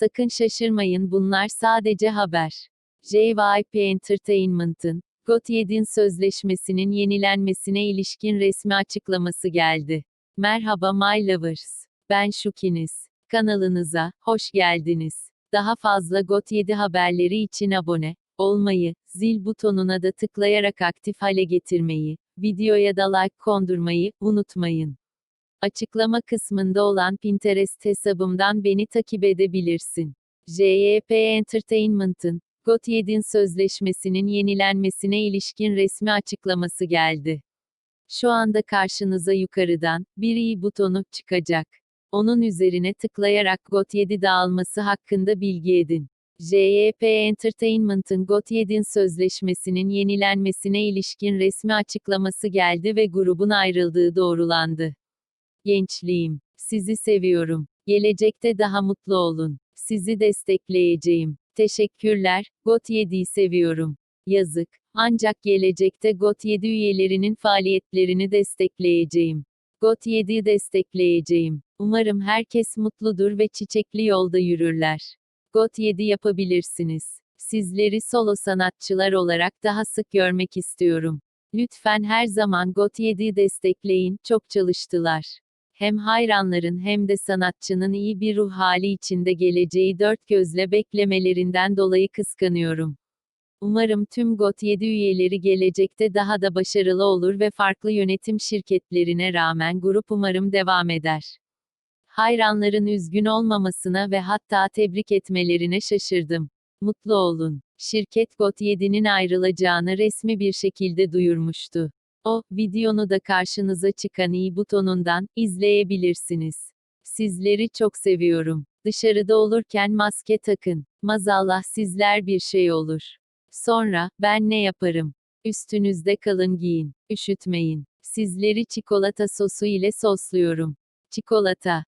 Sakın şaşırmayın bunlar sadece haber. JYP Entertainment'ın, GOT7'in sözleşmesinin yenilenmesine ilişkin resmi açıklaması geldi. Merhaba My Lovers. Ben Şukiniz. Kanalınıza, hoş geldiniz. Daha fazla GOT7 haberleri için abone olmayı, zil butonuna da tıklayarak aktif hale getirmeyi, videoya da like kondurmayı unutmayın. Açıklama kısmında olan Pinterest hesabımdan beni takip edebilirsin. JYP Entertainment'ın, GOT7'in sözleşmesinin yenilenmesine ilişkin resmi açıklaması geldi. Şu anda karşınıza yukarıdan, bir i butonu çıkacak. Onun üzerine tıklayarak GOT7 dağılması hakkında bilgi edin. JYP Entertainment'ın GOT7'in sözleşmesinin yenilenmesine ilişkin resmi açıklaması geldi ve grubun ayrıldığı doğrulandı. Gençliğim, sizi seviyorum. Gelecekte daha mutlu olun. Sizi destekleyeceğim. Teşekkürler, GOT7'yi seviyorum. Yazık. Ancak gelecekte GOT7 üyelerinin faaliyetlerini destekleyeceğim. GOT7'yi destekleyeceğim. Umarım herkes mutludur ve çiçekli yolda yürürler. GOT7 yapabilirsiniz. Sizleri solo sanatçılar olarak daha sık görmek istiyorum. Lütfen her zaman GOT7'yi destekleyin, çok çalıştılar. Hem hayranların hem de sanatçının iyi bir ruh hali içinde geleceği dört gözle beklemelerinden dolayı kıskanıyorum. Umarım tüm GOT7 üyeleri gelecekte daha da başarılı olur ve farklı yönetim şirketlerine rağmen grup umarım devam eder. Hayranların üzgün olmamasına ve hatta tebrik etmelerine şaşırdım. Mutlu olun. Şirket GOT7'nin ayrılacağını resmi bir şekilde duyurmuştu. O, videonu da karşınıza çıkan i butonundan izleyebilirsiniz. Sizleri çok seviyorum. Dışarıda olurken maske takın. Mazallah sizler bir şey olur. Sonra, ben ne yaparım? Üstünüzde kalın giyin. Üşütmeyin. Sizleri çikolata sosu ile sosluyorum. Çikolata.